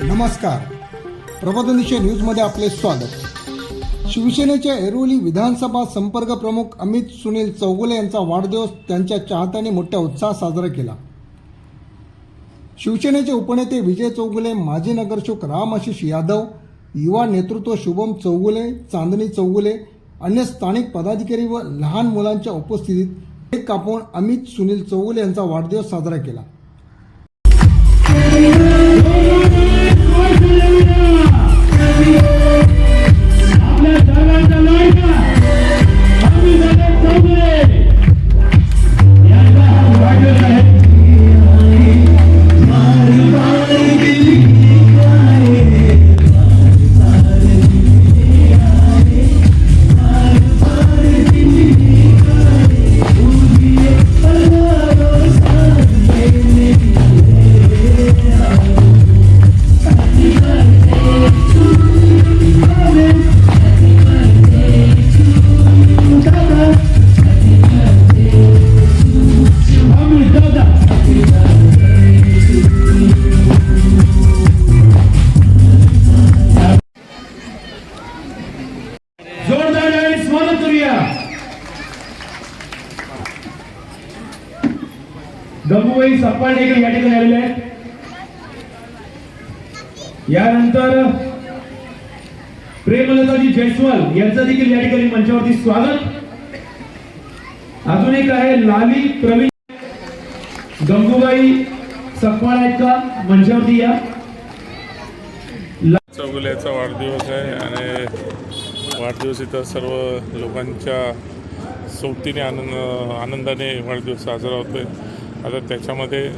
नमस्कार. प्रबोधनिशय न्यूजमध्ये आपले स्वागत. शिवसेनेच्या ऐरोली विधानसभा संपर्क प्रमुख अमित सुनील चौगुले यांचा वाढदिवस त्यांच्या चाहत्यांनी मोठ्या उत्साहात साजरा केला. शिवसेनेचे उपनेते विजय चौगुले माजी नगरसेवक राम आशिष यादव युवा नेतृत्व शुभम चौगुले चांदणी चौगुले अन्य स्थानिक पदाधिकारी व लहान मुलांच्या उपस्थितीत केक कापून अमित सुनील चौगुले यांचा वाढदिवस साजरा केला. आपल्या सर्वांचा लाडका गंगूबाई सप्पाळेकर या ठिकाणी आलेले आहेत यानंतर प्रेमलताजी जयस्वाल यांचं देखील या ठिकाणी मंचावरती स्वागत. अजून एक आहे लाली प्रवीण गंगूबाई सप्पाळ आहेत का? मंचावरती या. चौगुल्याचा वाढदिवस आहे आणि वाढदिवस इथं सर्व लोकांच्या सोबतीने आनंद आनंदाने वाढदिवस साजरा होतो आहे आता त्याच्यामध्ये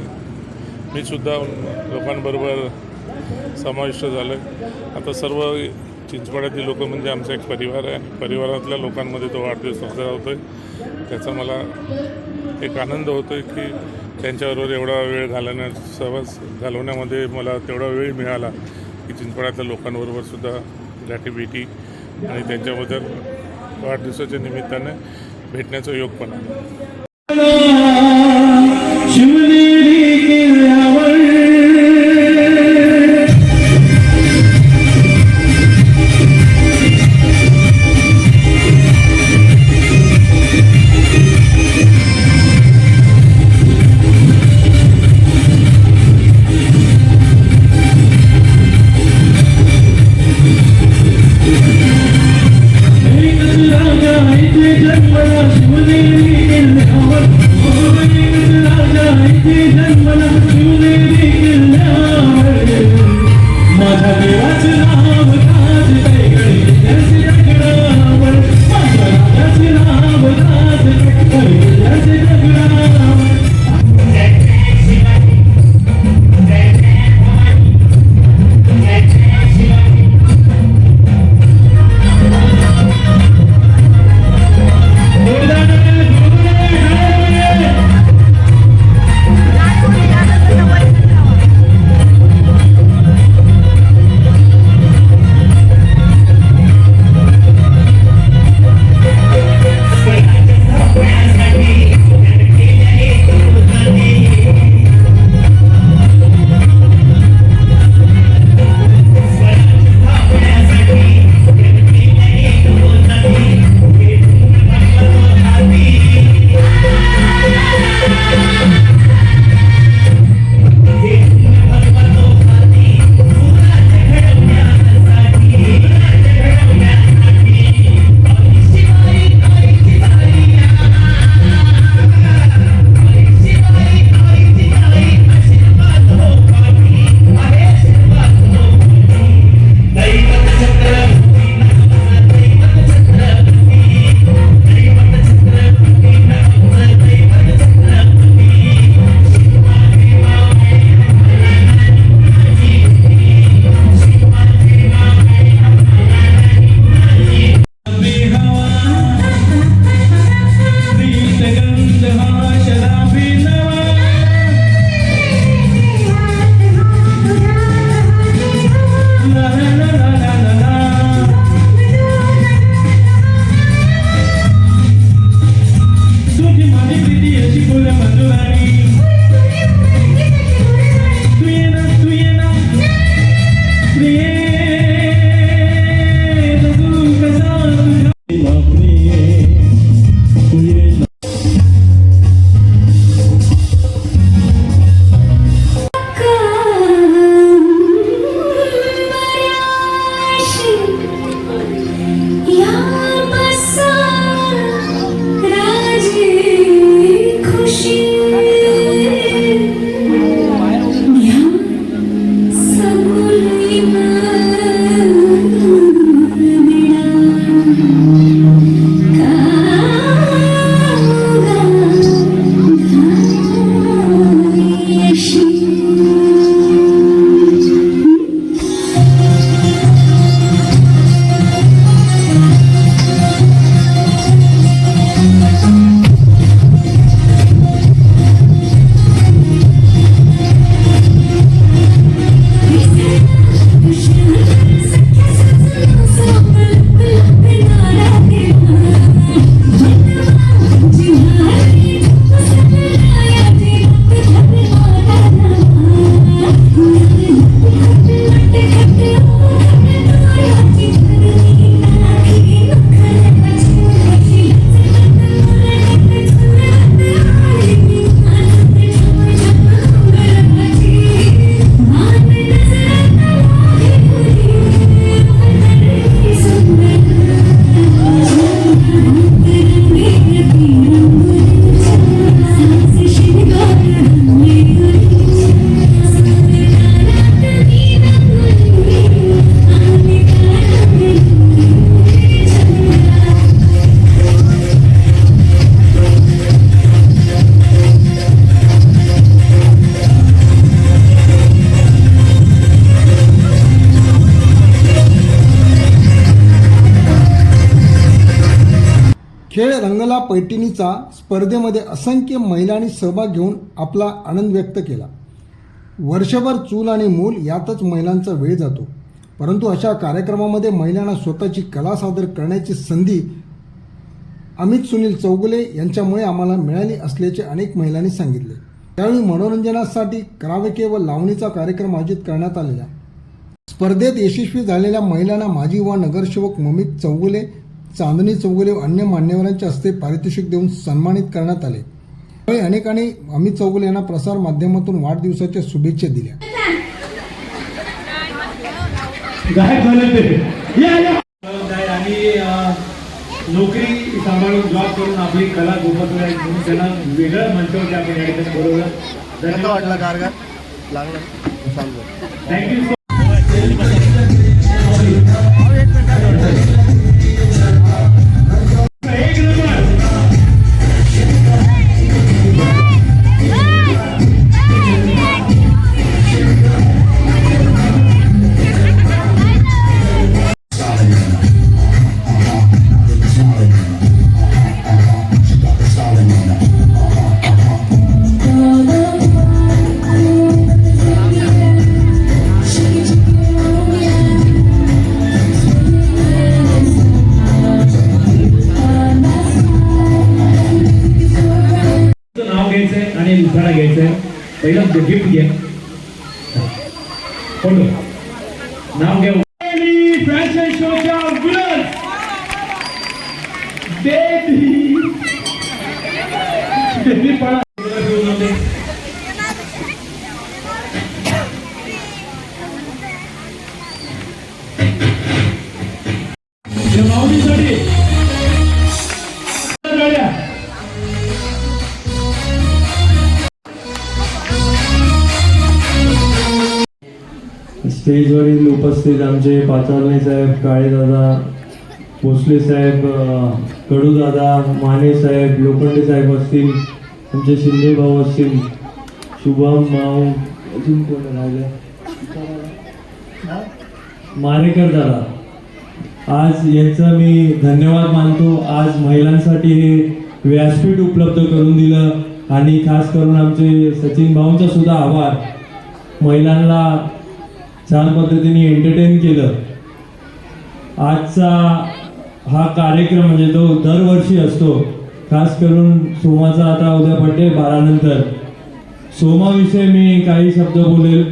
मी सुद्धा लोकांबरोबर समाविष्ट झालं आहे आता सर्व चिंचवाड्यातील लोक म्हणजे आमचा एक परिवार आहे. परिवारातल्या लोकांमध्ये तो वाढदिवस साजरा होतो आहे त्याचा मला एक आनंद होतो आहे की त्यांच्याबरोबर एवढा वेळ घालवण्या सहवास घालवण्यामध्ये मला तेवढा वेळ मिळाला की चिंचवड्यातल्या लोकांबरोबर सुद्धा गाठीभेटी आणि त्यांच्याबद्दल वाढदिवसाच्या निमित्ताने भेटण्याचा योग पण आला खेळ रंगला पैठणीचा स्पर्धेमध्ये असंख्य महिलांनी सहभाग घेऊन आपला आनंद व्यक्त केला. वर्षभर चूल आणि मूल यातच महिलांचा वेळ जातो. परंतु अशा कार्यक्रमामध्ये महिलांना स्वतःची कला सादर करण्याची संधी अमित सुनील चौगुले यांच्यामुळे आम्हाला मिळाली असल्याचे अनेक महिलांनी सांगितले. त्यावेळी मनोरंजनासाठी करावके व लावणीचा कार्यक्रम आयोजित करण्यात आलेला. स्पर्धेत यशस्वी झालेल्या महिलांना माजी व नगरसेवक ममित चौगुले चांदणी चौगुले व अन्य मान्यवरांच्या हस्ते पारितोषिक देऊन सन्मानित करण्यात आले. त्यावेळी अनेकांनी अमित चौगुले यांना प्रसार माध्यमातून वाढदिवसाच्या शुभेच्छा दिल्या. गायब झाले ते. या या. काय आणि अं, नोकरी सांभाळून जॉब करून आपली कला आहेत म्हणून त्यांना वेगळ्या मंचावरती आपण या ठिकाणी बोलवलं. कसा वाटला कारगा लागला. चालू थँक्यू पहिलं गिफ्ट स्टेजवरील उपस्थित आमचे पाचारणे साहेब काळेदादा भोसले साहेब कडूदादा माने साहेब लोखंडे साहेब असतील आमचे शिंदे भाऊ असतील शुभम माऊ अजून कोण राहिले? मारेकर दादा. आज यांचं मी धन्यवाद मानतो. आज महिलांसाठी हे व्यासपीठ उपलब्ध करून दिलं आणि खास करून आमचे सचिन भाऊंचा सुद्धा आभार. महिलांना छान पद्धतीने एंटरटेन केलं. आजचा हा कार्यक्रम म्हणजे तो दरवर्षी असतो. खास करून सोमाचा आता उद्या बड्डे बारानंतर. सोमाविषयी मी काही शब्द बोलेल.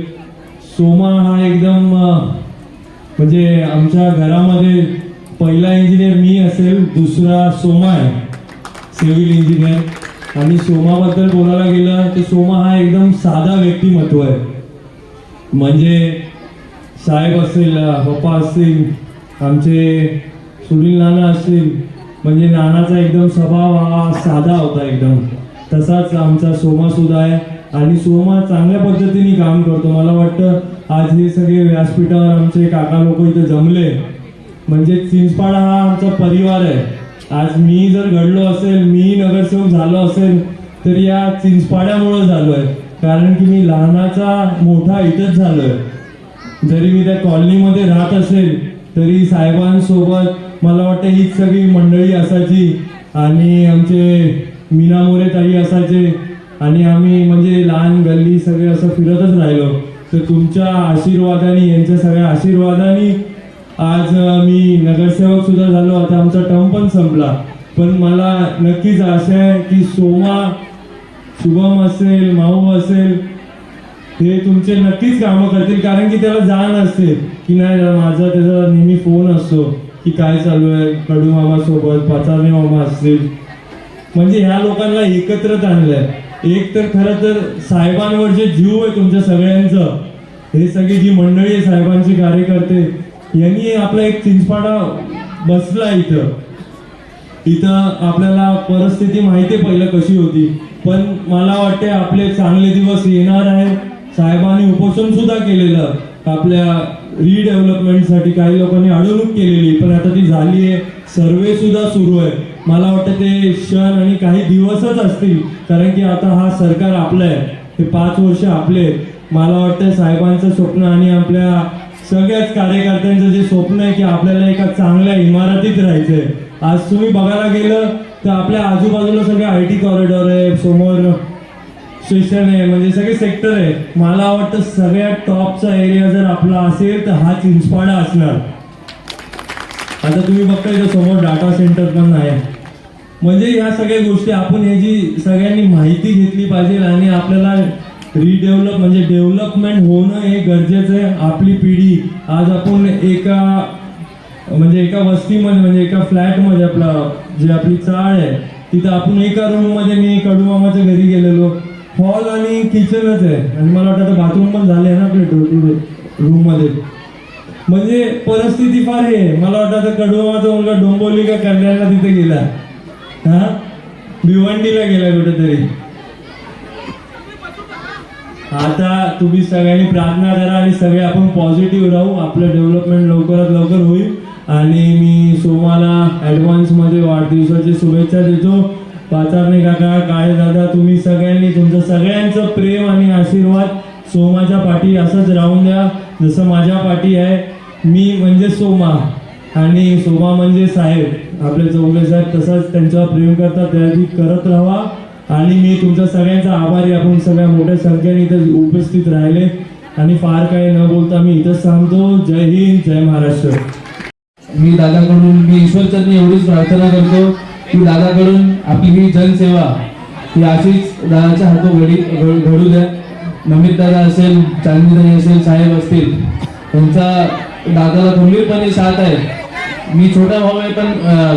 सोमा हा एकदम म्हणजे आमच्या घरामध्ये पहिला इंजिनियर मी असेल दुसरा सोमा आहे. सिव्हिल इंजिनियर आणि सोमाबद्दल बोलायला गेलं तर सोमा हा एकदम साधा व्यक्तिमत्व आहे. म्हणजे साहेब असतील पप्पा असतील आमचे सुनील नाना असतील म्हणजे नानाचा एकदम स्वभाव हा साधा होता एकदम. तसाच आमचा सोमा सुद्धा आहे. आणि सोमा चांगल्या पद्धतीने काम करतो. मला वाटतं आज हे सगळे व्यासपीठावर आमचे काका लोक इथे जमले. म्हणजे चिंचपाडा हा आमचा परिवार आहे. आज मी जर घडलो असेल मी नगरसेवक झालो असेल तर या चिंचपाड्यामुळं झालो आहे कारण की मी लहानाचा मोठा इथंच झालो आहे जरी मी त्या कॉलनीमध्ये राहत असेल तरी साहेबांसोबत मला वाटतं हीच सगळी मंडळी असायची. आणि आमचे मीना मोरे ताई असायचे. आणि आम्ही म्हणजे लहान गल्ली सगळे असं फिरतच राहिलो. तर तुमच्या आशीर्वादाने यांच्या सगळ्या आशीर्वादाने आज मी नगरसेवक सुद्धा झालो. आता आमचा टर्म पण संपला. पण मला नक्कीच आशा आहे की सोमा शुभम असेल माऊ असेल ते तुमचे नक्कीच कामं करतील कारण की त्याला जाण असते की नाही माझा त्याचा नेहमी फोन असतो की काय चालू आहे कडू मामा सोबत पाचारणे मामा असतील. म्हणजे ह्या लोकांना एकत्रित आणलंय. एक तर खरं तर साहेबांवर जे जीव आहे तुमच्या सगळ्यांचं हे सगळी जी मंडळी आहे साहेबांची कार्यकर्ते यांनी आपला एक चिंचपाडा बसला इथं. इथं आपल्याला परिस्थिती माहिती आहे पहिलं कशी होती पण मला वाटते आपले चांगले दिवस येणार आहेत. साहेबांनी उपोषण सुद्धा केलेलं. आपल्या रिडेव्हलपमेंटसाठी काही लोकांनी अडवणूक केलेली पण आता ती झाली आहे सर्वे सुद्धा सुरू आहे. मला वाटतं ते क्षण आणि काही दिवसच असतील कारण की आता हा सरकार आपलं आहे. हे पाच वर्ष आपले मला वाटतं साहेबांचं स्वप्न आणि आपल्या सगळ्याच कार्यकर्त्यांचं जे स्वप्न आहे की आपल्याला एका चांगल्या इमारतीत राहायचंय. आज तुम्ही बघायला गेलं तर आपल्या आजूबाजूला सगळे आय टी कॉरिडॉर आहे समोर स्टेशन आहे म्हणजे सगळे सेक्टर आहे. मला वाटतं सगळ्यात टॉपचा एरिया जर आपला असेल तर हा चिंचपाडा असणार. आता तुम्ही बघताय तर समोर डाटा सेंटर पण आहे. म्हणजे ह्या सगळ्या गोष्टी आपण ह्याची सगळ्यांनी माहिती घेतली पाहिजे आणि आपल्याला रिडेव्हलप म्हणजे डेव्हलपमेंट होणं हे गरजेचं आहे आपली पिढी. आज आपण एका म्हणजे एका वस्तीमध्ये म्हणजे एका फ्लॅटमध्ये आपला जे आपली चाळ आहे तिथं आपण एका रूममध्ये मी कडूमामाच्या घरी गेलेलो. हॉल आणि किचनच आहे. आणि मला वाटतं बाथरूम पण झाले ना आपले रूममध्ये म्हणजे परिस्थिती फार हे आहे. मला वाटतं कडुमाचा मुलगा डोंबोली का करण्याला तिथे गेला. हा? भिवंडीला गेला कुठेतरी. आता तुम्ही सगळ्यांनी प्रार्थना करा आणि सगळे आपण पॉझिटिव्ह राहू. आपलं डेव्हलपमेंट लवकरात लवकर होईल. आणि मी सोमाला ॲडव्हान्समध्ये वाढदिवसाची शुभेच्छा देतो. पाचारणे काका काळे दादा तुम्ही सगळ्यांनी तुमचं सगळ्यांचं प्रेम आणि आशीर्वाद सोमाच्या पाठी असंच राहून द्या. जसं माझ्या पाठी आहे मी म्हणजे सोमा आणि सोमा म्हणजे साहेब. आपले चौघे साहेब तसंच त्यांच्यावर प्रेम करतात त्याआधी करत राहा. आणि मी तुमच्या सगळ्यांचा आभारी आपण सगळ्या मोठ्या संख्येने इथं उपस्थित राहिले. आणि फार काही न बोलता मी इथंच सांगतो. जय हिंद जय महाराष्ट्र. मी दादाकडून मी ईश्वरचरणी एवढीच प्रार्थना करतो. की दादाकडून आपली ही जनसेवा ही अशीच दादाच्या हातो घडी घड- घडू द्या. नमित दादा असेल चांदीदाई असेल साहेब असतील त्यांचा दादाला खंबीरपणे साथ आहे. मी छोटा भाऊ आहे पण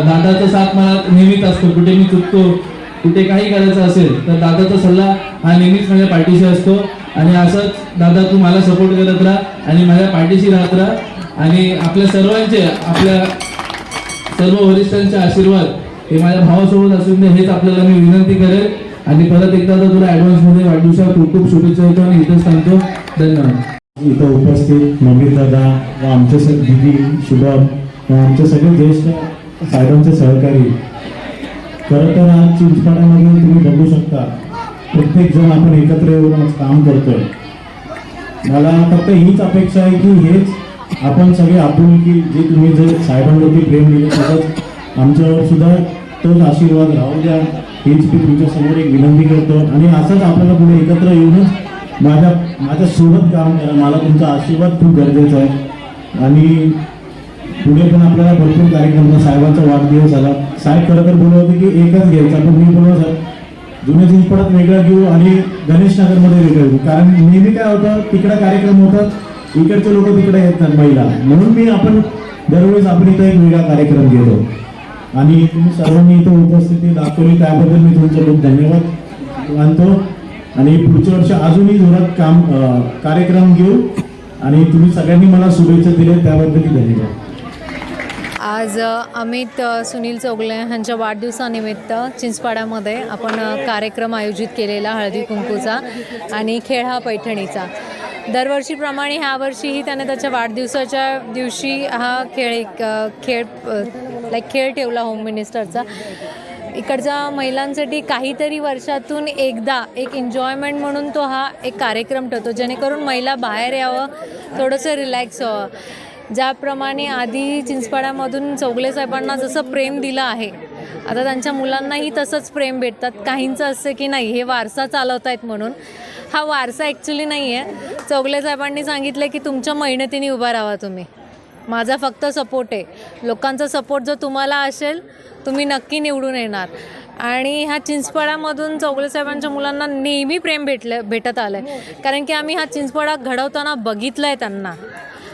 दादाचा साथ मला नेहमीच असतो. कुठे मी चुकतो कुठे काही करायचं असेल तर दादाचा सल्ला हा नेहमीच माझ्या पाठीशी असतो. आणि असंच दादा तू मला सपोर्ट करत राहा आणि माझ्या पाठीशी राहत राहा. आणि आपल्या सर्वांचे आपल्या सर्व वरिष्ठांचे आशीर्वाद हे माझ्या भावासोबत असून दे हेच आपल्याला मी विनंती करेल. आणि परत एकदा तर तुला ॲडव्हान्समध्ये वाढदिवसा खूप खूप शुभेच्छा देतो आणि इथंच सांगतो धन्यवाद. इथं उपस्थित मम्मी दादा व आमचे स- दिदी शुभम व आमचे सगळे ज्येष्ठ साहेबांचे सहकारी. खरं तर आज चिंचपाड्यामध्ये तुम्ही बघू शकता प्रत्येक जण आपण एकत्र येऊन आज काम करतोय. मला फक्त हीच अपेक्षा आहे की हेच आपण सगळे आपुलकी जे तुम्ही जे साहेबांवरती प्रेम दिले तसंच आमच्यावर सुद्धा तोच आशीर्वाद राहू द्या. हीच मी तुमच्यासमोर एक विनंती करतो. आणि असंच आपल्याला पुढे एकत्र येऊनच माझ्या माझ्या सोबत काम करा. मला तुमचा आशीर्वाद खूप गरजेचा आहे. आणि पुढे पण आपल्याला भरपूर कार्यक्रम साहेबांचा वाढदिवस आला. साहेब खरं तर बोलत होते की एकच घ्यायचा पण मी बोललो सर जुन्या चिंचपडात वेगळा घेऊ आणि गणेश नगरमध्ये वेगळं घेऊ. कारण नेहमी काय होतं तिकडे कार्यक्रम होतात इकडचे लोक तिकडे येतात महिला. म्हणून मी आपण दरवेळेस आपण इथं एक वेगळा कार्यक्रम घेतो. आणि तुम्ही सर्वांनी इथं उपस्थिती दाखवली त्याबद्दल मी तुमचे खूप धन्यवाद मानतो. आणि पुढच्या वर्षी अजूनही जोरात काम कार्यक्रम घेऊ. आणि तुम्ही सगळ्यांनी मला शुभेच्छा दिल्या त्याबद्दलही धन्यवाद. आज अमित सुनील चौगले यांच्या वाढदिवसानिमित्त चिंचपाड्यामध्ये आपण कार्यक्रम आयोजित केलेला हळदी कुंकूचा आणि खेळ हा पैठणीचा. दरवर्षीप्रमाणे ह्या वर्षीही त्याने त्याच्या वाढदिवसाच्या दिवशी हा खेळ एक खेळ लाईक खेळ ठेवला होम मिनिस्टरचा इकडच्या महिलांसाठी काहीतरी वर्षातून एकदा एक एन्जॉयमेंट म्हणून तो हा एक कार्यक्रम ठेवतो. जेणेकरून महिला बाहेर यावं थोडंसं रिलॅक्स व्हावं. ज्याप्रमाणे आधी चिंचपाड्यामधून चौगले साहेबांना जसं प्रेम दिलं आहे आता त्यांच्या मुलांनाही तसंच प्रेम भेटतात. काहींचं असं की नाही हे वारसा चालवत आहेत म्हणून. हा वारसा ॲक्च्युली नाही आहे चौगले साहेबांनी सांगितलं की तुमच्या मेहनतीने उभा राहा तुम्ही. माझा फक्त सपोर्ट आहे. लोकांचा सपोर्ट जर तुम्हाला असेल तुम्ही नक्की निवडून येणार. आणि ह्या चिंचपडामधून चौगले साहेबांच्या मुलांना नेहमी प्रेम भेटलं भेटत आलं आहे कारण की आम्ही हा चिंचपडा घडवताना बघितलं आहे त्यांना.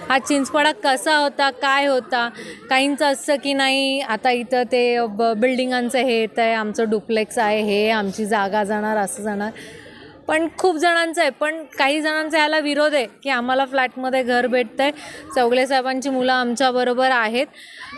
हा चिंचपडा कसा होता काय होता काहींचं असं की नाही आता इथं ते ब बिल्डिंगांचं हे येतं आहे आमचं डुप्लेक्स आहे हे आमची जागा जाणार असं जाणार. पण खूप जणांचं आहे पण काही जणांचा ह्याला विरोध आहे की आम्हाला फ्लॅटमध्ये घर भेटतं आहे चौगले साहेबांची मुलं आमच्याबरोबर आहेत.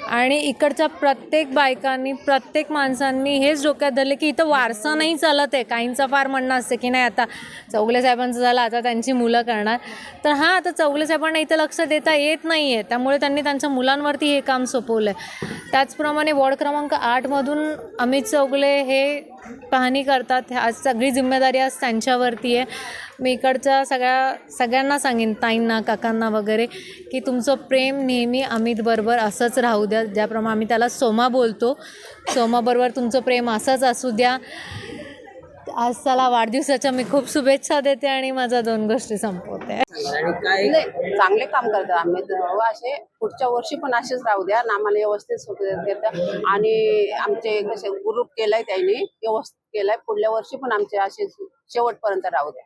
आणि इकडच्या प्रत्येक बायकांनी प्रत्येक माणसांनी हेच डोक्यात धरले की इथं वारसा नाही चालत आहे. काहींचं फार म्हणणं असतं की नाही आता चौगले साहेबांचं झालं आता त्यांची मुलं करणार. तर हां आता चौगले साहेबांना इथं लक्ष देता येत नाही आहे त्यामुळे त्यांनी त्यांच्या मुलांवरती हे काम सोपवलं आहे त्याचप्रमाणे वॉर्ड क्रमांक आठमधून अमित चौगले हे पाहणी करतात. आज सगळी जिम्मेदारी आज त्यांच्यावरती आहे. मी इकडच्या सगळ्या सगळ्यांना सांगेन ताईंना काकांना वगैरे की तुमचं प्रेम नेहमी अमितबरोबर असंच राहू द्या. ज्याप्रमाणे आम्ही त्याला सोमा बोलतो सोमाबरोबर तुमचं प्रेम असंच असू द्या. आज त्याला वाढदिवसाच्या मी खूप शुभेच्छा देते आणि माझ्या दोन गोष्टी संपवते. चांगले काम करतात आम्ही. तर असे पुढच्या वर्षी पण असेच राहू द्या. आणि आम्हाला व्यवस्थित आणि आमचे कसे ग्रुप केलाय त्यांनी व्यवस्थित केलाय. पुढल्या वर्षी पण आमचे असे शेवटपर्यंत राहू द्या.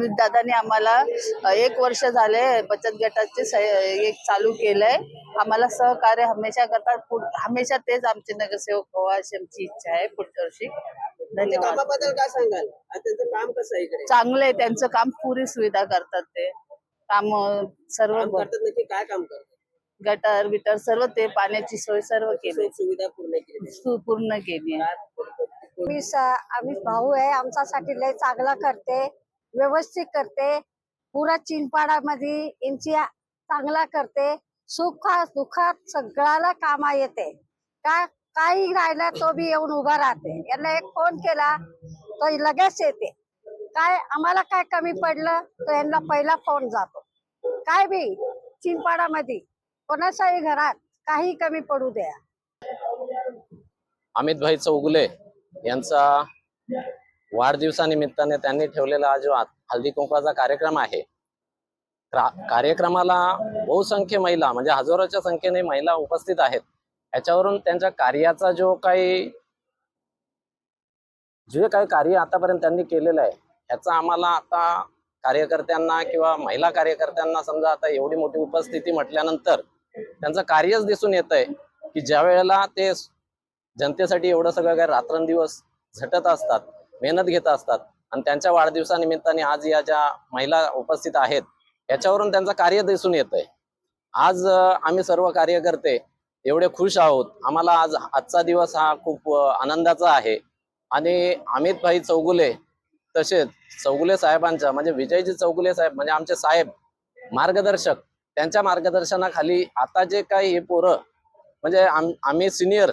दादाने आम्हाला एक वर्ष झाले बचत गटाचे स- एक चालू केलंय. आम्हाला सहकार्य हमेशा करतात. हमेशा तेच आमचे नगरसेवक व्हावा अशी आमची इच्छा आहे पुढच्या वर्षी. कामाबद्दल काय सांगाल? आता त्यांचं काम कसं आहे इकडे? चांगलं आहे त्यांचं काम पुरी सुविधा करतात ते. काम सर्व काम करतात नक्की काय काम करतात? गटर बिटर सर्व ते पाण्याची सोय सर्व केली. सुविधा पूर्ण केली. सु- पूर्ण केली आहे. आम्ही स- आम्ही भाऊ आहे आमच्यासाठी लय चांगला करते व्यवस्थित करते. पुरा चिनपाडामध्ये यांची चांगला करते. सुखात दुखात सगळ्याला कामा येते. काय काही राहिला तो बी येऊन उभा राहते. यांना एक फोन केला तो लगेच येते. काय आम्हाला काय कमी पडलं? तर यांना पहिला फोन जातो. काय बी चिंपाडामध्ये कोणाच्याही घरात काही कमी पडू द्या. अमितभाई चौगुले यांचा वाढदिवसानिमित्ताने त्यांनी ठेवलेला हा जो कुंकवाचा कार्यक्रम आहे. कार्यक्रमाला बहुसंख्य महिला म्हणजे हजारोच्या संख्येने महिला उपस्थित आहेत. याच्यावरून त्यांच्या कार्याचा जो काही जे काही कार्य आतापर्यंत त्यांनी केलेलं आहे याचा आम्हाला आता कार्यकर्त्यांना किंवा महिला कार्यकर्त्यांना समजा आता एवढी मोठी उपस्थिती म्हटल्यानंतर त्यांचं कार्यच दिसून येत आहे की ज्या वेळेला ते जनतेसाठी एवढं सगळं काही रात्रंदिवस झटत असतात मेहनत घेत असतात आणि त्यांच्या वाढदिवसानिमित्ताने आज या ज्या महिला उपस्थित आहेत याच्यावरून त्यांचं कार्य दिसून येत आहे आज आम्ही सर्व कार्यकर्ते एवढे खुश आहोत. आम्हाला आज आजचा दिवस हा खूप आनंदाचा आहे. आणि अमितभाई चौगुले तसेच चौगुले साहेबांच्या म्हणजे विजयजी चौगुले साहेब म्हणजे आमचे साहेब मार्गदर्शक त्यांच्या मार्गदर्शनाखाली आता जे काही हे पोरं म्हणजे आम आम्ही सिनियर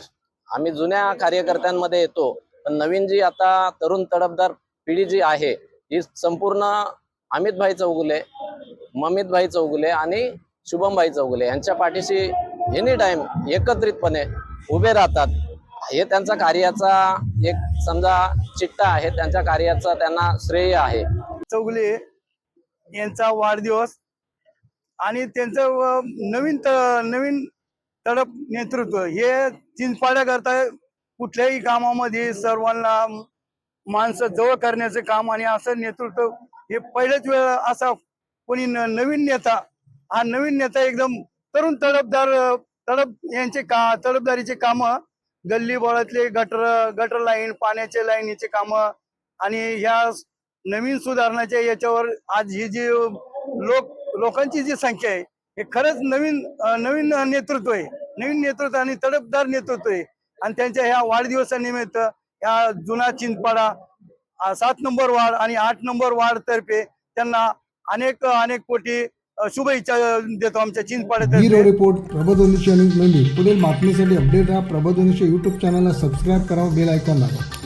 आम्ही जुन्या कार्यकर्त्यांमध्ये येतो. पण नवीन जी आता तरुण तडफदार पिढी जी आहे. ही संपूर्ण अमितभाई चौगुले ममितभाई चौगुले आणि शुभमभाई चौगुले यांच्या पाठीशी एनी टाइम एकत्रितपणे उभे राहतात. हे त्यांचा कार्याचा एक समजा चिट्टा आहे त्यांच्या कार्याचा त्यांना श्रेय आहे. चौगुले यांचा वाढदिवस आणि त्यांचं नवीन त- नवीन तडप नेतृत्व हे चिंचपाड्या करताय. कुठल्याही कामामध्ये सर्वांना माणसं जवळ करण्याचं काम आणि असं नेतृत्व हे पहिल्याच वेळ असा कोणी न- नवीन नेता हा नवीन नेता एकदम तरुण तडपदार तडप यांचे का तडपदारीचे काम गल्ली बोळातले गटर गटर लाईन पाण्याचे लाईनीचे काम आणि ह्या नवीन सुधारणाच्या याच्यावर आज ही जी लोक लोकांची जी संख्या आहे हे खरंच नवीन नवीन नेतृत्व आहे. नवीन नेतृत्व आणि तडपदार नेतृत्व आहे. आणि त्यांच्या ह्या वाढदिवसानिमित्त ह्या जुना चिंचपाडा सात नंबर वार्ड आणि आठ नंबर वार्ड तर्फे त्यांना अनेक अनेक कोटी शुभेच्छा देतो आमच्या चिंचपाड्यात ब्युरो रिपोर्ट प्रबोधनीची आणि म्हणजे पुढील बातमीसाठी अपडेट राहा. प्रबोधनीच्या युट्यूब चॅनलला सबस्क्राईब करा बेल आयकॉन दाबा.